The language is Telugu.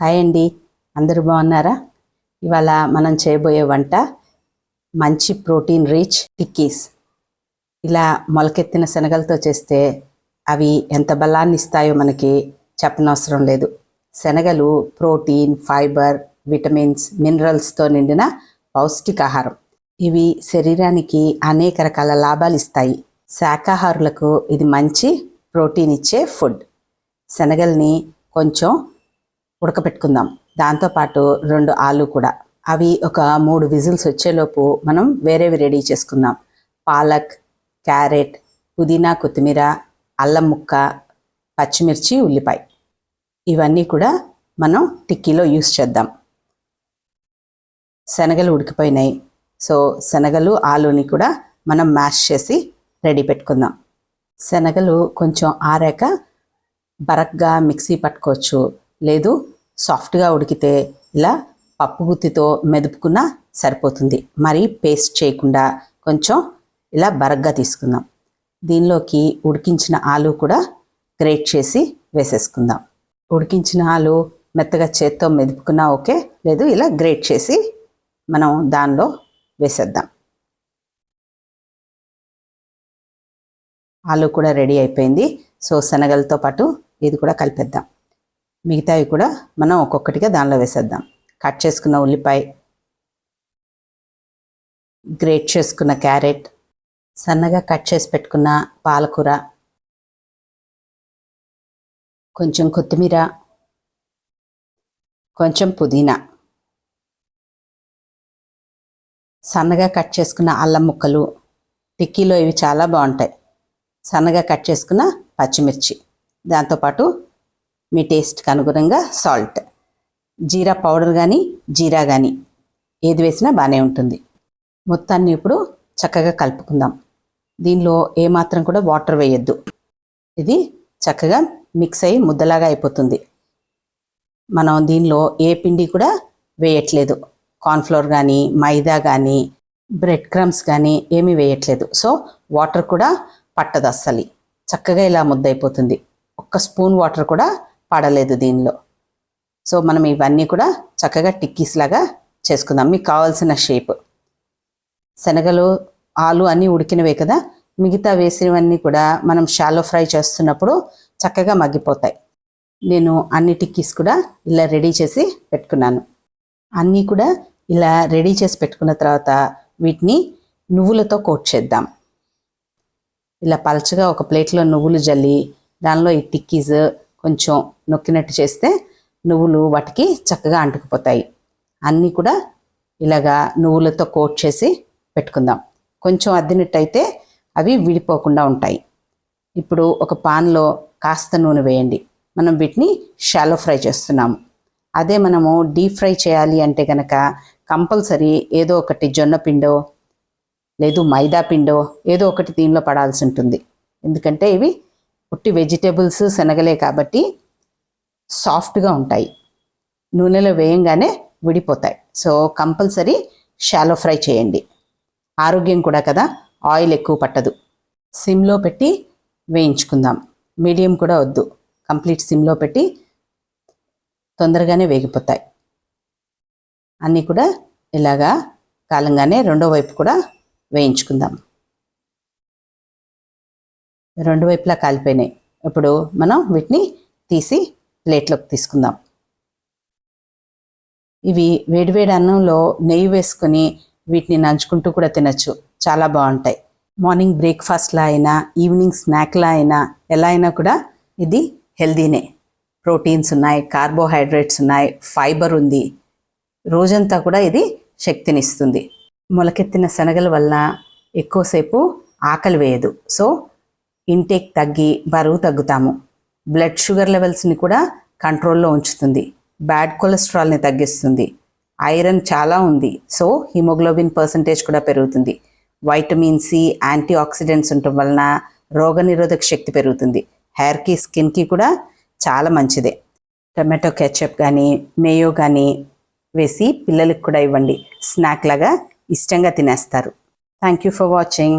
హాయ్ అండి. అందరూ బాగున్నారా? ఇవాళ మనం చేయబోయే వంట మంచి ప్రోటీన్ రిచ్ టిక్కీస్. ఇలా మొలకెత్తిన శనగలతో చేస్తే అవి ఎంత బలాన్ని ఇస్తాయో మనకి చెప్పనవసరం లేదు. శనగలు ప్రోటీన్ ఫైబర్ విటమిన్స్ మినరల్స్తో నిండిన పౌష్టికాహారం ఇవి శరీరానికి అనేక రకాల లాభాలు ఇస్తాయి. శాకాహారులకు ఇది మంచి ప్రోటీన్ ఇచ్చే ఫుడ్. శనగల్ని కొంచెం ఉడకపెట్టుకుందాం. దాంతోపాటు రెండు ఆలు కూడా. అవి ఒక మూడు విజిల్స్ వచ్చేలోపు మనం వేరేవి రెడీ చేసుకుందాం. పాలక్ క్యారెట్ పుదీనా కొత్తిమీర అల్లం ముక్క పచ్చిమిర్చి ఉల్లిపాయ. ఇవన్నీ కూడా మనం టిక్కీలో యూస్ చేద్దాం. శనగలు ఉడికిపోయినాయి. సో శనగలు ఆలుని కూడా మనం మ్యాష్ చేసి రెడీ పెట్టుకుందాం. శనగలు కొంచెం ఆరాక బరక్గా మిక్సీ పట్టుకోవచ్చు. లేదు సాఫ్ట్గా ఉడికితే ఇలా పప్పు గుత్తితో మెదుపుకున్నా సరిపోతుంది. మరి పేస్ట్ చేయకుండా కొంచెం ఇలా బరగ్గా తీసుకుందాం. దీనిలోకి ఉడికించిన ఆలు కూడా గ్రేట్ చేసి వేసేసుకుందాం. ఉడికించిన ఆలు మెత్తగా చేత్తో మెదుపుకున్నా ఓకే లేదు ఇలా గ్రేట్ చేసి మనం దానిలో వేసేద్దాం. ఆలు కూడా రెడీ అయిపోయింది. సో శనగలతో పాటు ఇది కూడా కలిపేద్దాం. మిగతావి కూడా మనం ఒక్కొక్కటిగా దానిలో వేసేద్దాం. కట్ చేసుకున్న ఉల్లిపాయ గ్రేట్ చేసుకున్న క్యారెట్ సన్నగా కట్ చేసి పెట్టుకున్న పాలకూర కొంచెం కొత్తిమీర కొంచెం పుదీనా. సన్నగా కట్ చేసుకున్న అల్లం ముక్కలు టిక్కీలో ఇవి చాలా బాగుంటాయి. సన్నగా కట్ చేసుకున్న పచ్చిమిర్చి. దాంతోపాటు మీ టేస్ట్కి అనుగుణంగా సాల్ట్. జీరా పౌడర్ కానీ జీరా కానీ ఏది వేసినా బాగానే ఉంటుంది. మొత్తాన్ని ఇప్పుడు చక్కగా కలుపుకుందాం. దీనిలో ఏమాత్రం కూడా వాటర్ వేయొద్దు. ఇది చక్కగా మిక్స్ అయ్యి ముద్దలాగా అయిపోతుంది. మనం దీనిలో ఏ పిండి కూడా వేయట్లేదు. కార్న్ఫ్లోర్ కానీ మైదా కానీ బ్రెడ్ క్రమ్స్ కానీ ఏమీ వేయట్లేదు. సో వాటర్ కూడా పట్టదు అస్సలు. చక్కగా ఇలా ముద్దయిపోతుంది. ఒక్క స్పూన్ వాటర్ కూడా పడలేదు దీనిలో. సో మనం ఇవన్నీ కూడా చక్కగా టిక్కీస్ లాగా చేసుకుందాం. మీకు కావాల్సిన షేప్. శనగలు ఆలు అన్నీ ఉడికినవే కదా? మిగతా వేసినవన్నీ కూడా మనం షాలో ఫ్రై చేస్తున్నప్పుడు చక్కగా మగ్గిపోతాయి. నేను అన్ని టిక్కీస్ కూడా ఇలా రెడీ చేసి పెట్టుకున్నాను. అన్నీ కూడా ఇలా రెడీ చేసి పెట్టుకున్న తర్వాత వీటిని నువ్వులతో కోట్ చేద్దాం. ఇలా పలచగా ఒక ప్లేట్లో నువ్వులు జల్లి దానిలో ఈ టిక్కీస్ కొంచెం నొక్కినట్టు చేస్తే నువ్వులు వాటికి చక్కగా అంటుకుపోతాయి. అన్నీ కూడా ఇలాగా నువ్వులతో కోట్ చేసి పెట్టుకుందాం. కొంచెం అద్దినట్టయితే అవి విడిపోకుండా ఉంటాయి. ఇప్పుడు ఒక పాన్లో కాస్త నూనె వేయండి. మనం వీటిని షాలో ఫ్రై చేస్తున్నాము అదే మనము డీప్ ఫ్రై చేయాలి అంటే కనుక కంపల్సరీ ఏదో ఒకటి జొన్న పిండో లేదు మైదా పిండో ఏదో ఒకటి దీనిలో పడాల్సి ఉంటుంది. ఎందుకంటే ఇవి పుట్టి వెజిటేబుల్స్ శనగలే కాబట్టి సాఫ్ట్గా ఉంటాయి. నూనెలో వేయంగానే విడిపోతాయి. సో కంపల్సరీ షాలో ఫ్రై చేయండి. ఆరోగ్యం కూడా కదా ఆయిల్ ఎక్కువ పట్టదు. సిమ్లో పెట్టి వేయించుకుందాం. మీడియం కూడా వద్దు. కంప్లీట్ సిమ్లో పెట్టి తొందరగానే వేగిపోతాయి. అన్నీ కూడా ఇలాగా కాలంగానే రెండో వైపు కూడా వేయించుకుందాం. రెండు వైపులా కాలిపోయినాయి. ఇప్పుడు మనం వీటిని తీసి ప్లేట్లోకి తీసుకుందాం. ఇవి వేడివేడి అన్నంలో నెయ్యి వేసుకొని వీటిని నంచుకుంటూ కూడా తినచ్చు. చాలా బాగుంటాయి. మార్నింగ్ బ్రేక్ఫాస్ట్లా అయినా ఈవినింగ్ స్నాక్లా అయినా ఎలా అయినా కూడా ఇది హెల్దీనే ప్రోటీన్స్ ఉన్నాయి కార్బోహైడ్రేట్స్ ఉన్నాయి ఫైబర్ ఉంది. రోజంతా కూడా ఇది శక్తినిస్తుంది. మొలకెత్తిన శనగల వల్ల ఎక్కువసేపు ఆకలి వేయదు. సో ఇంటేక్ తగ్గి బరువు తగ్గుతాము. బ్లడ్ షుగర్ లెవెల్స్ని కూడా కంట్రోల్లో ఉంచుతుంది. బ్యాడ్ కొలెస్ట్రాల్ని తగ్గిస్తుంది. ఐరన్ చాలా ఉంది. సో హిమోగ్లోబిన్ పర్సంటేజ్ కూడా పెరుగుతుంది. వైటమిన్ సి యాంటీ ఆక్సిడెంట్స్ ఉండటం వలన రోగనిరోధక శక్తి పెరుగుతుంది. హెయిర్కి స్కిన్కి కూడా చాలా మంచిదే. టమాటో కెచప్ కానీ మేయో కానీ వేసి పిల్లలకు కూడా ఇవ్వండి. స్నాక్ లాగా ఇష్టంగా తినేస్తారు. Thank you for watching